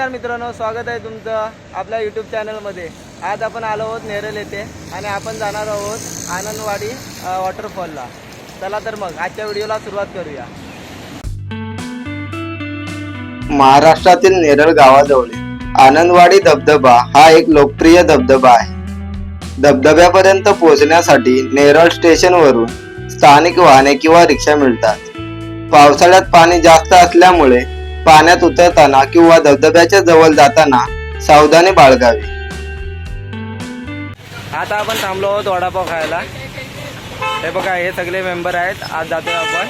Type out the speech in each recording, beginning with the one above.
नमस्कार मित्रांनो स्वागत आहे तुमचं आपल्या यूट्यूब चॅनलमध्ये आज आपण आलो आहोत नेरळ येथे आणि आपण जाणार आहोत आनंदवाडी वॉटरफॉलला चला तर मग आजच्या व्हिडिओला सुरुवात करूया. महाराष्ट्रातील नेरळ गावाजवळ आनंदवाडी धबधबा हा एक लोकप्रिय धबधबा आहे. धबधब्यापर्यंत पोहोचण्यासाठी नेरळ स्टेशनवरून स्थानिक वाहने किंवा रिक्षा मिळतात. पावसाळ्यात पाणी जास्त असल्यामुळे पाण्यात उतरताना किंवा धबधब्याच्या जवळ जाताना सावधानी बाळगावी. आता आपण थांबलो आहोत वडापाव खायला. हे बघा हे सगळे मेंबर आहेत. आज जातोय आपण.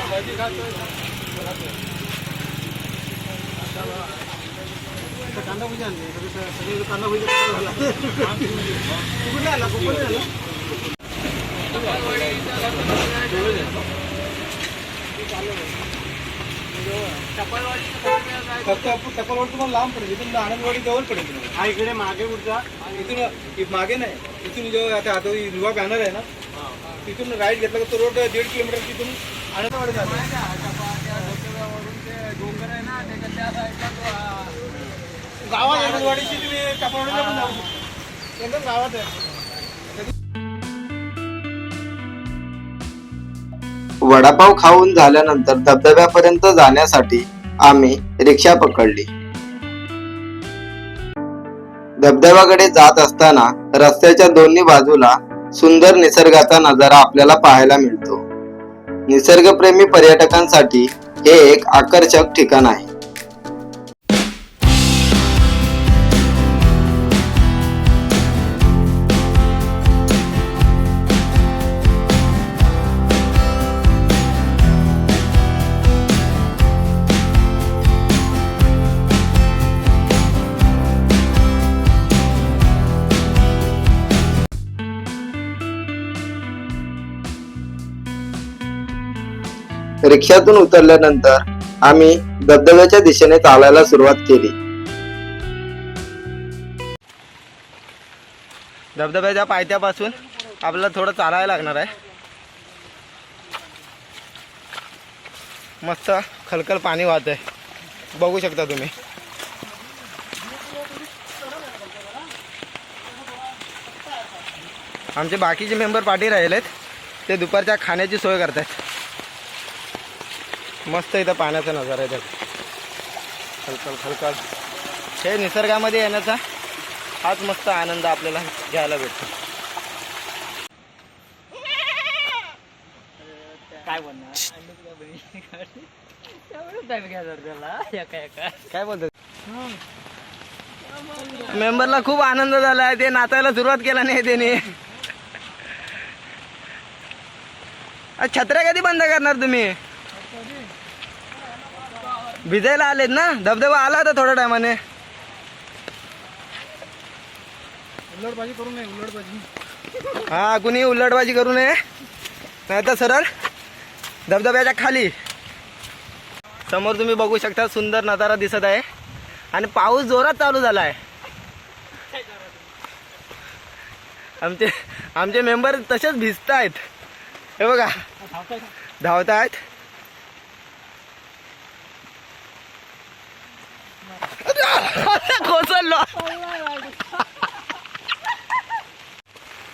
तुम्हाला लांब पडेल. इथून आनंदवाडी जवळ पडेल तुम्हाला. हा इकडे मागे उडचा इथून मागे नाही. इथून जो आता आता युवा बॅनर आहे ना तिथून राईट घेतला तो रोड दीड किलोमीटर तिथून आनंदवाडी जातो. गावात आनंदवाडीची तुम्ही कपालवाडीला पण जाऊ शकता. एकदम गावात आहे. वडापाव खाऊन झाल्यानंतर धबधब्यापर्यंत जाण्यासाठी आम्ही रिक्षा पकडली. धबधब्याकडे जात असताना रस्त्याच्या दोन्ही बाजूला सुंदर निसर्गाचा नजारा आपल्याला पाहायला मिळतो. निसर्गप्रेमी पर्यटकांसाठी हे एक आकर्षक ठिकाण आहे. रिक्षातून उतरल्यानंतर आम्ही धबधब्याच्या दिशेने चालायला सुरुवात केली. धबधब्याच्या पायथ्यापासून आपल्याला थोडं चालायला लागणार आहे. मस्त खलखल पाणी वाहत आहे बघू शकता तुम्ही. आमचे बाकीचे मेंबर पाठी राहिलेत. ते दुपारच्या खाण्याची सोय करतात मस्त इथं पाण्याचा नजारा आहे त्यात. खलखल खलखल हे निसर्गामध्ये येण्याचा हाच मस्त आनंद आपल्याला घ्यायला भेटतो. काय बोलणार? काय मेंबरला खूप आनंद झाला ते नाचायला सुरुवात केला नाही त्याने. छत्र्या कधी बंद करणार तुम्ही? भिजायला आलेत ना? धबधबा आला होता थोड्या टायमाने. उल्लडबाजी करू नये उल्लडबाजी हा कुणी उलटबाजी करू नये. नाही तर सरळ धबधब्याच्या खाली. समोर तुम्ही बघू शकता सुंदर नजारा दिसत आहे. आणि पाऊस जोरात चालू झाला आहे आमचे आमचे मेंबर तसेच भिजत आहेत हे बघा. धावत आहेत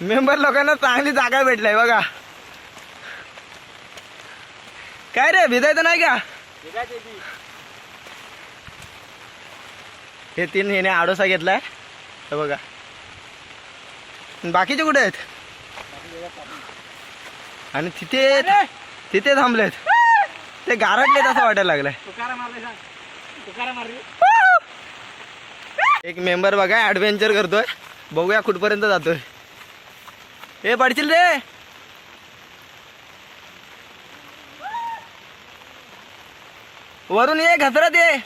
मेंबर लोकांना चांगली जागा भेटलाय बघा. काय रे भिजायचं नाही का? हे तीन हिने आडोसा घेतलाय. बघा. बाकीचे कुठे आहेत? आणि तिथे तिथे थांबलेत. ते गारटलेत असं वाटायला लागलंय. एक मेंबर बघा ऍडव्हेंचर करतोय. बघूया कुठपर्यंत जातोय. हे पडशील रे. वरून ये घसरत ये.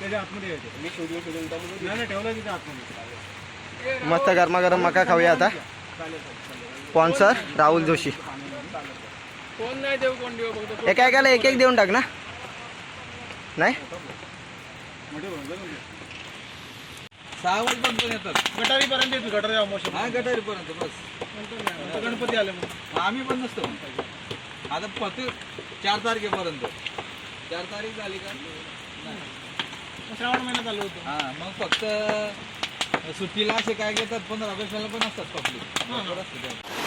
त्याच्या आतमध्ये मस्त गरमागरम मका खाऊया आता. स्पॉन्सर राहुल जोशी. कोण नाही देऊ कोण देऊ एका एकाला एक एक देऊन टाक ना. नाही? सहा वाजता पण येतात? गटारीपर्यंत येतो गटारी अमोशन हा गटारीपर्यंत बस. गणपती आले मग आम्ही पण नसतो आता पत चार तारखेपर्यंत. चार तारीख झाली का? श्रावण महिना चालू होतो. हा मग फक्त सुट्टीला असे काय घेतात पंधरा ऑगस्टला पण असतात पब्लिक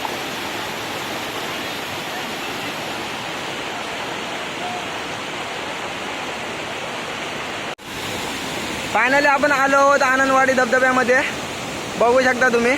फायनली आपण आलो आहोत आनंदवाडी धबधब्यामध्ये. बघू शकता तुम्ही.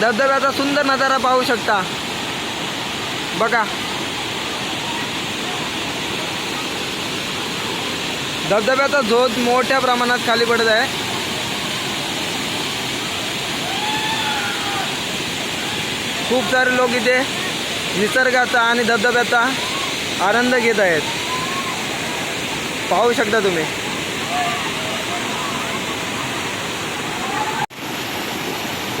धबधब्याचा सुंदर नजारा पाहू शकता. बघा. धबधब्याचा झोत मोठ्या प्रमाणात खाली पडत आहे. खूप सारे लोक इथे निसर्गाचा आणि धबधब्याचा आनंद घेत आहेत. पाहू शकता तुम्ही.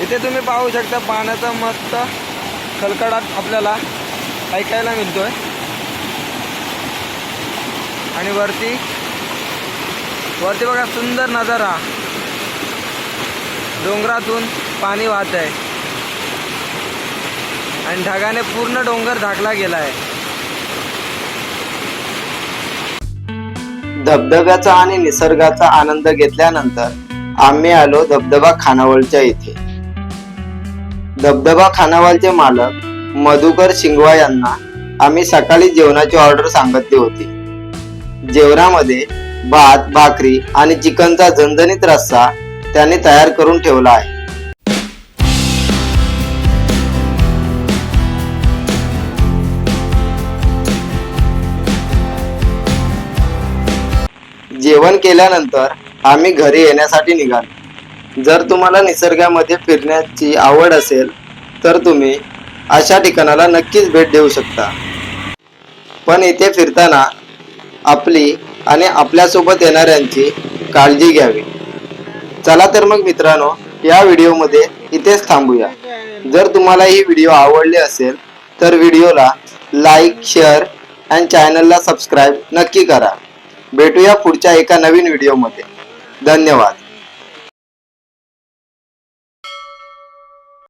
इथे तुम्ही पाहू शकता पाण्याचा मस्त खलकडाट आपल्याला ऐकायला मिळतोय. आणि वरती वरती बघा सुंदर नजारा. डोंगरातून पाणी वाहत आहे. आणि ढगाने पूर्ण डोंगर झाकला गेला आहे. धबधब्याचा आणि निसर्गाचा आनंद घेतल्यानंतर आम्ही आलो धबधबा खानावळच्या इथे. धबधबा खानावालचे मालक मधुकर शिंगवा यांना आम्ही सकाळी जेवणाची ऑर्डर सांगितली होती. जेवणामध्ये भात भाकरी आणि चिकनचा झणझणीत रस्सा त्यांनी तयार करून ठेवला आहे. जेवण केल्यानंतर आम्ही घरी येण्यासाठी निघालो. जर तुम्हाला निसर्गामध्ये फिरण्याची आवड असेल तर तुम्ही अशा ठिकाणाला नक्कीच भेट देऊ शकता. पण इथे फिरताना आपली आणि आपल्यासोबत येणाऱ्यांची काळजी घ्यावी. चला तर मग मित्रांनो या व्हिडिओमध्ये इथेच थांबूया. जर तुम्हाला ही व्हिडिओ आवडली असेल तर व्हिडिओला लाईक शेअर अँड चॅनलला सबस्क्राईब नक्की करा. भेटूया पुढच्या एका नवीन व्हिडिओमध्ये. धन्यवाद.